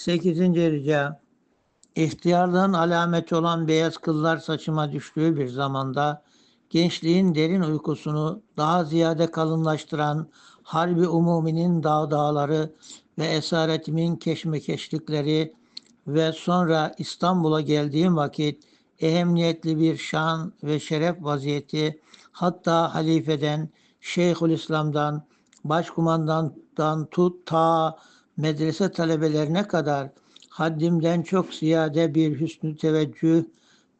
8. rica İhtiyarlığın alameti olan beyaz kıllar saçıma düştüğü bir zamanda gençliğin derin uykusunu daha ziyade kalınlaştıran harbi umuminin dağ dağları ve esaretimin keşmekeşlikleri ve sonra İstanbul'a geldiğim vakit ehemmiyetli bir şan ve şeref vaziyeti hatta halifeden, Şeyhülislam'dan, başkumandandan tut ta medrese talebelerine kadar haddimden çok ziyade bir hüsnü teveccüh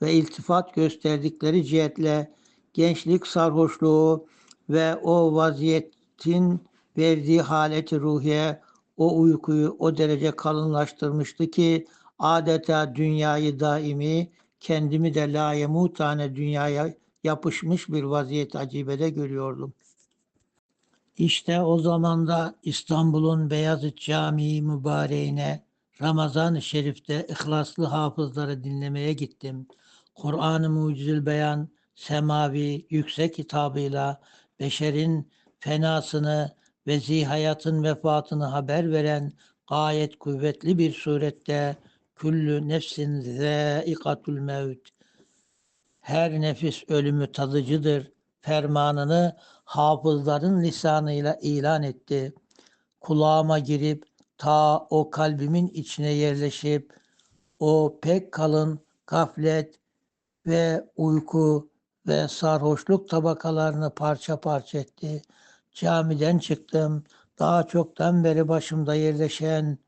ve iltifat gösterdikleri cihetle gençlik sarhoşluğu ve o vaziyetin verdiği haleti ruhiye o uykuyu o derece kalınlaştırmıştı ki adeta dünyayı daimi kendimi de layemutane dünyaya yapışmış bir vaziyet acibede görüyordum. İşte o zamanda İstanbul'un Beyazıt Camii mübareğine Ramazan-ı Şerif'te ihlaslı hafızları dinlemeye gittim. Kur'an-ı Mucizül Beyan semavi yüksek hitabıyla beşerin fenasını ve zihayatın vefatını haber veren gayet kuvvetli bir surette küllü nefsin zâikatul mevt her nefis ölümü tadıcıdır fermanını hafızların lisanıyla ilan etti. Kulağıma girip ta o kalbimin içine yerleşip o pek kalın gaflet ve uyku ve sarhoşluk tabakalarını parça parça etti. Camiden çıktım. Daha çoktan beri başımda yerleşen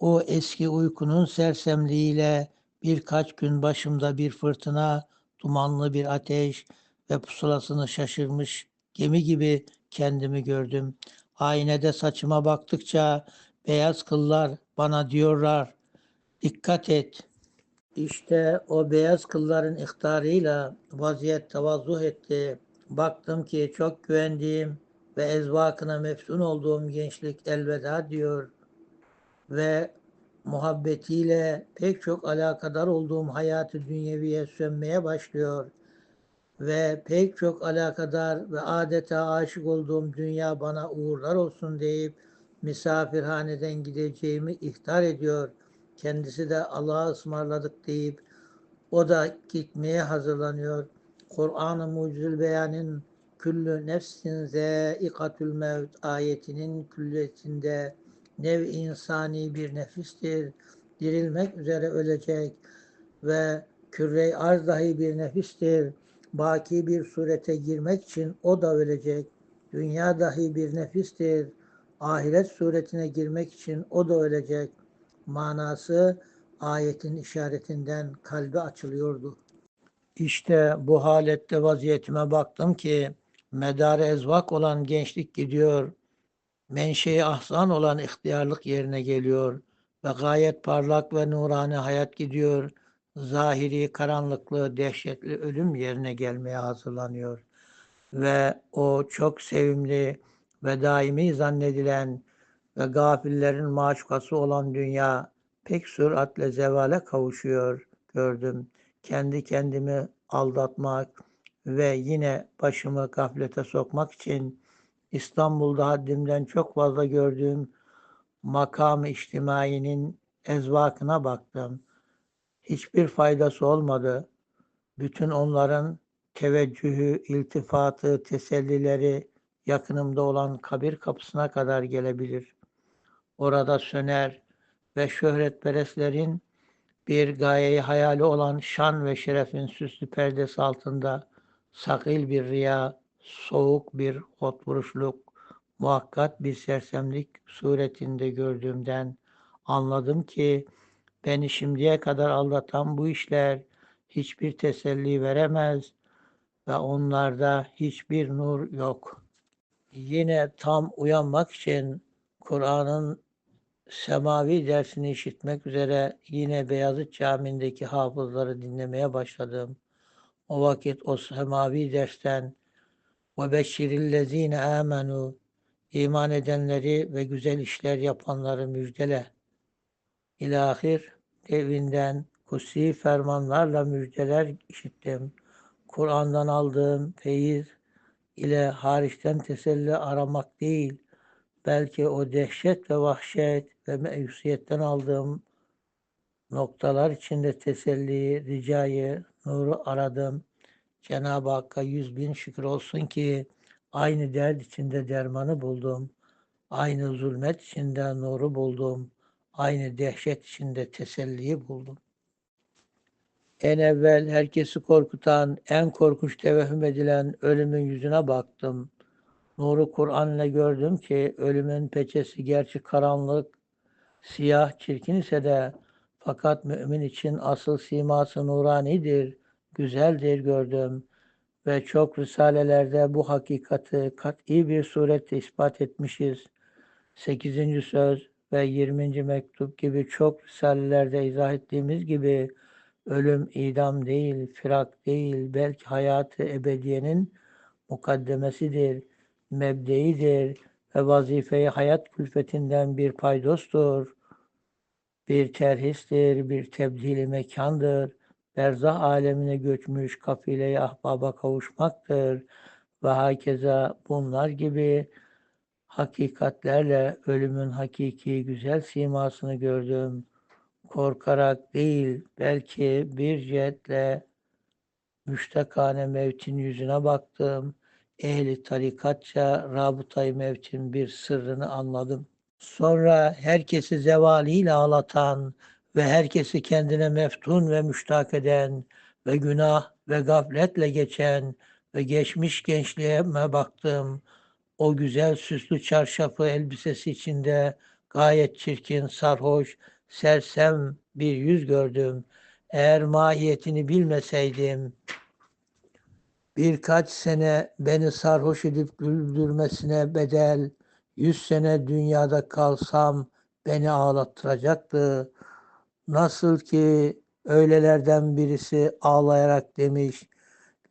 o eski uykunun sersemliğiyle birkaç gün başımda bir fırtına, dumanlı bir ateş ve pusulasını şaşırmış gemi gibi kendimi gördüm. Aynede saçıma baktıkça beyaz kıllar bana diyorlar, dikkat et. İşte o beyaz kılların ihtarıyla vaziyet tavazuh etti. Baktım ki çok güvendiğim ve ezvakına meftun olduğum gençlik elveda diyor ve muhabbetiyle pek çok alakadar olduğum hayatı dünyeviye sönmeye başlıyor ve pek çok alakadar ve adeta aşık olduğum dünya bana uğurlar olsun deyip misafirhaneden gideceğimi ihtar ediyor. Kendisi de Allah'a ısmarladık deyip o da gitmeye hazırlanıyor. Kur'an-ı Mucizül Beyan'ın küllü nefsin zâikatül mevt ayetinin külliyetinde nev insani bir nefistir. Dirilmek üzere ölecek ve küre arz dahi bir nefistir. Baki bir surete girmek için o da ölecek. Dünya dahi bir nefistir. Ahiret suretine girmek için o da ölecek. Manası ayetin işaretinden kalbi açılıyordu. İşte bu halette vaziyetime baktım ki medarı ezvak olan gençlik gidiyor, menşei ahsan olan ihtiyarlık yerine geliyor ve gayet parlak ve nurani hayat gidiyor, zahiri karanlıklı, dehşetli ölüm yerine gelmeye hazırlanıyor. Ve o çok sevimli ve daimi zannedilen ve gafillerin maşukası olan dünya pek süratle zevale kavuşuyor gördüm. Kendi kendimi aldatmak ve yine başımı gaflete sokmak için İstanbul'da haddimden çok fazla gördüğüm makam-ı içtimainin ezvakına baktım. Hiçbir faydası olmadı. Bütün onların teveccühü, iltifatı, tesellileri yakınımda olan kabir kapısına kadar gelebilir. Orada söner ve şöhretperestlerin bir gayeyi hayali olan şan ve şerefin süslü perdesi altında sakil bir riya, soğuk bir hot vuruşluk, bir sersemlik suretinde gördüğümden anladım ki beni şimdiye kadar aldatan bu işler hiçbir teselli veremez ve onlarda hiçbir nur yok. Yine tam uyanmak için Kur'an'ın semavi dersini işitmek üzere yine Beyazıt Camii'ndeki hafızları dinlemeye başladım. O vakit o semavi dersten ve beşşirillezine amenu iman edenleri ve güzel işler yapanları müjdele. İlahir evinden kutsi fermanlarla müjdeler işittim. Kur'an'dan aldığım feyiz ile hariçten teselli aramak değil, belki o dehşet ve vahşet ve meyusiyetten aldığım noktalar içinde teselli, ricayı, nuru aradım. Cenab-ı Hakk'a yüz bin şükür olsun ki aynı dert içinde dermanı buldum. Aynı zulmet içinde nuru buldum. Aynı dehşet içinde teselliyi buldum. En evvel herkesi korkutan, en korkunç tevehüm edilen ölümün yüzüne baktım. Nuru Kur'an ile gördüm ki ölümün peçesi gerçi karanlık, siyah, çirkin ise de fakat mümin için asıl siması nuranidir, güzeldir gördüm. Ve çok risalelerde bu hakikati kat'i bir surette ispat etmişiz. 8. söz ve 20. mektup gibi çok risalelerde izah ettiğimiz gibi ölüm idam değil, firak değil, belki hayatı ebediyenin mukaddemesidir, mebdeidir ve vazifeyi hayat külfetinden bir paydostur, bir terhistir, bir tebdili mekandır, berzah alemine göçmüş kafile-i ahbaba kavuşmaktır ve hakeza bunlar gibi hakikatlerle ölümün hakiki güzel simasını gördüm. Korkarak değil, belki bir cihetle müştakane mevtin yüzüne baktım. Ehli tarikatça rabıtayı mevtin bir sırrını anladım. Sonra herkesi zevaliyle ağlatan ve herkesi kendine meftun ve müştak eden ve günah ve gafletle geçen ve geçmiş gençliğe baktım. O güzel süslü çarşafı elbisesi içinde gayet çirkin, sarhoş, sersem bir yüz gördüm. Eğer mahiyetini bilmeseydim, birkaç sene beni sarhoş edip güldürmesine bedel, yüz sene dünyada kalsam beni ağlattıracaktı. Nasıl ki öylelerden birisi ağlayarak demiş,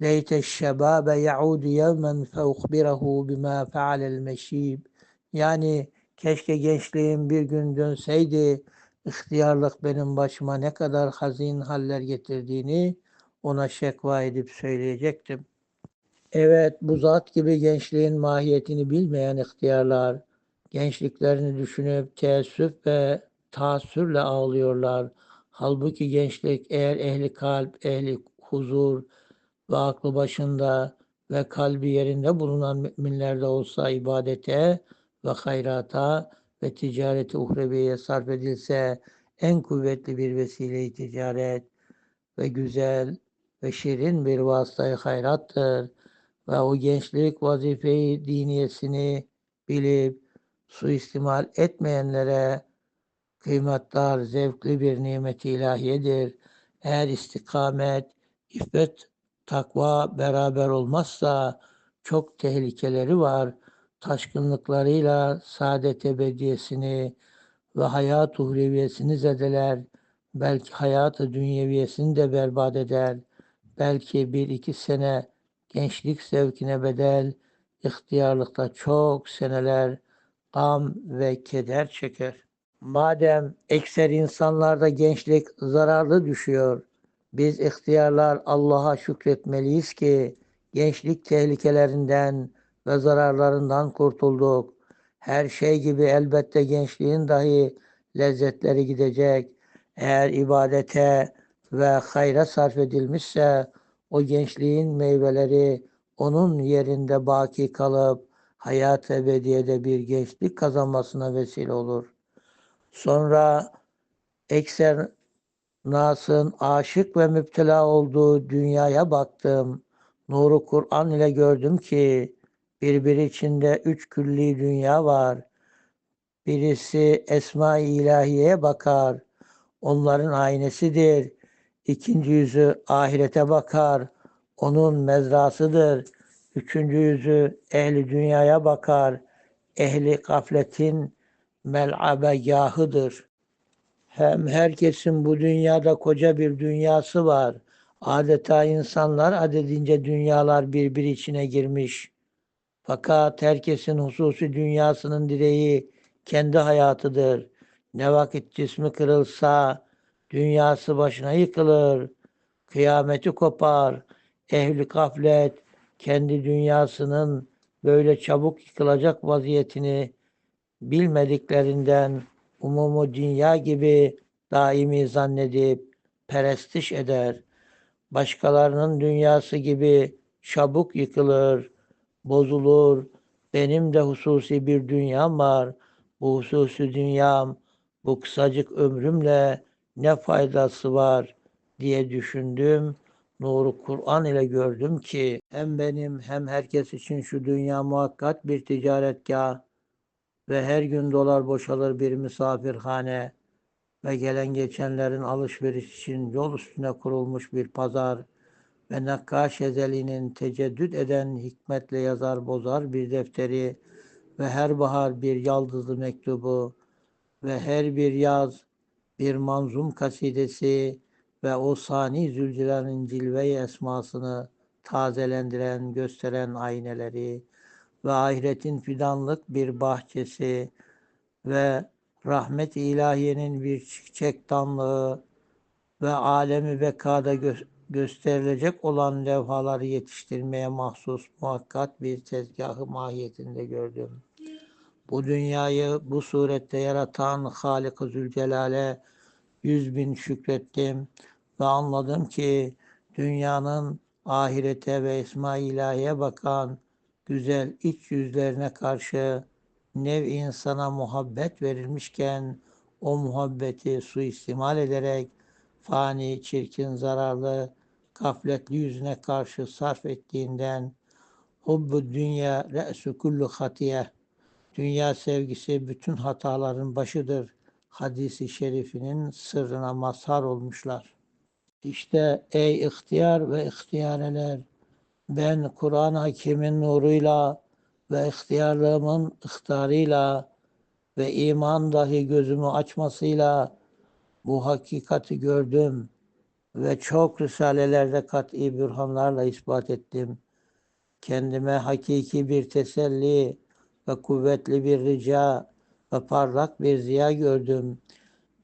Leyte şebabe yaudu yevmen feuhbirehu bima fealel meşib. Yani keşke gençliğim bir gün dönseydi, ihtiyarlık benim başıma ne kadar hazin haller getirdiğini ona şekva edip söyleyecektim. Evet, bu zat gibi gençliğin mahiyetini bilmeyen ihtiyarlar, gençliklerini düşünüp teessüf ve taassürle ağlıyorlar. Halbuki gençlik eğer ehli kalp, ehli huzur ve aklı başında ve kalbi yerinde bulunan müminlerde olsa ibadete ve hayrata ve ticareti uhreviye sarf edilse en kuvvetli bir vesile ticaret ve güzel ve şirin bir vasıtayı hayrattır ve o gençlik vazifeyi diniyesini bilip suistimal etmeyenlere kıymetdar, zevkli bir nimet ilahiyedir. Eğer istikamet, iffet, takva beraber olmazsa çok tehlikeleri var. Taşkınlıklarıyla saadet ebediyesini ve hayat uhreviyesini zedeler. Belki hayatı dünyeviyesini de berbat eder. Belki bir iki sene gençlik zevkine bedel, ihtiyarlıkta çok seneler gam ve keder çeker. Madem ekser insanlarda gençlik zararlı düşüyor, biz ihtiyarlar Allah'a şükretmeliyiz ki gençlik tehlikelerinden ve zararlarından kurtulduk. Her şey gibi elbette gençliğin dahi lezzetleri gidecek. Eğer ibadete ve hayra sarf edilmişse o gençliğin meyveleri onun yerinde baki kalıp hayat ebediyede bir gençlik kazanmasına vesile olur. Sonra ekser Nas'ın aşık ve müptela olduğu dünyaya baktım. Nuru Kur'an ile gördüm ki birbiri içinde üç külli dünya var. Birisi Esma-i İlahiye'ye bakar. Onların aynesidir. İkinci yüzü ahirete bakar. Onun mezrasıdır. Üçüncü yüzü ehli dünyaya bakar. Ehli gafletin mel'abegahıdır. Hem herkesin bu dünyada koca bir dünyası var. Adeta insanlar adedince dünyalar birbiri içine girmiş. Fakat herkesin hususi dünyasının direği kendi hayatıdır. Ne vakit cismi kırılsa dünyası başına yıkılır. Kıyameti kopar. Ehli gaflet kendi dünyasının böyle çabuk yıkılacak vaziyetini bilmediklerinden umumu dünya gibi daimi zannedip perestiş eder. Başkalarının dünyası gibi çabuk yıkılır, bozulur. Benim de hususi bir dünyam var. Bu hususi dünyam bu kısacık ömrümle ne faydası var diye düşündüm. Nuru Kur'an ile gördüm ki hem benim hem herkes için şu dünya muhakkat bir ticaretgah ve her gün dolar boşalır bir misafirhane ve gelen geçenlerin alışveriş için yol üstüne kurulmuş bir pazar ve nakkaş ezeliğinin teceddüt eden hikmetle yazar bozar bir defteri ve her bahar bir yaldızlı mektubu ve her bir yaz bir manzum kasidesi ve o sani zülcelal'in cilve-i esmasını tazelendiren, gösteren ayneleri ve ahiretin fidanlık bir bahçesi ve rahmet-i ilahiyenin bir çiçek damlığı ve alemi bekada gö- gösterilecek olan levhaları yetiştirmeye mahsus muhakkat bir tezgahı mahiyetinde gördüm. Bu dünyayı bu surette yaratan Halik-ı Zülcelal'e yüz bin şükrettim ve anladım ki dünyanın ahirete ve esma-i ilahiye bakan güzel iç yüzlerine karşı nev insana muhabbet verilmişken o muhabbeti suistimal ederek fani, çirkin, zararlı, gafletli yüzüne karşı sarf ettiğinden hubbu dünya re'su kullu hatiye dünya sevgisi bütün hataların başıdır hadisi şerifinin sırrına mazhar olmuşlar. İşte ey ihtiyar ve ihtiyareler ben Kur'an Hakim'in nuruyla ve ihtiyarlığımın ihtarıyla ve iman dahi gözümü açmasıyla bu hakikati gördüm ve çok risalelerde kat'i bürhanlarla ispat ettim. Kendime hakiki bir teselli ve kuvvetli bir rica ve parlak bir ziya gördüm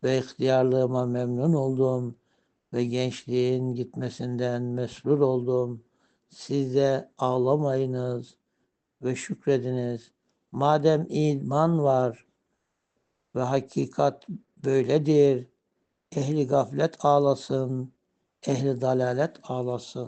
ve ihtiyarlığıma memnun oldum ve gençliğin gitmesinden mesrur oldum. Siz de ağlamayınız ve şükrediniz. Madem iman var ve hakikat böyledir, ehli gaflet ağlasın, ehli dalalet ağlasın.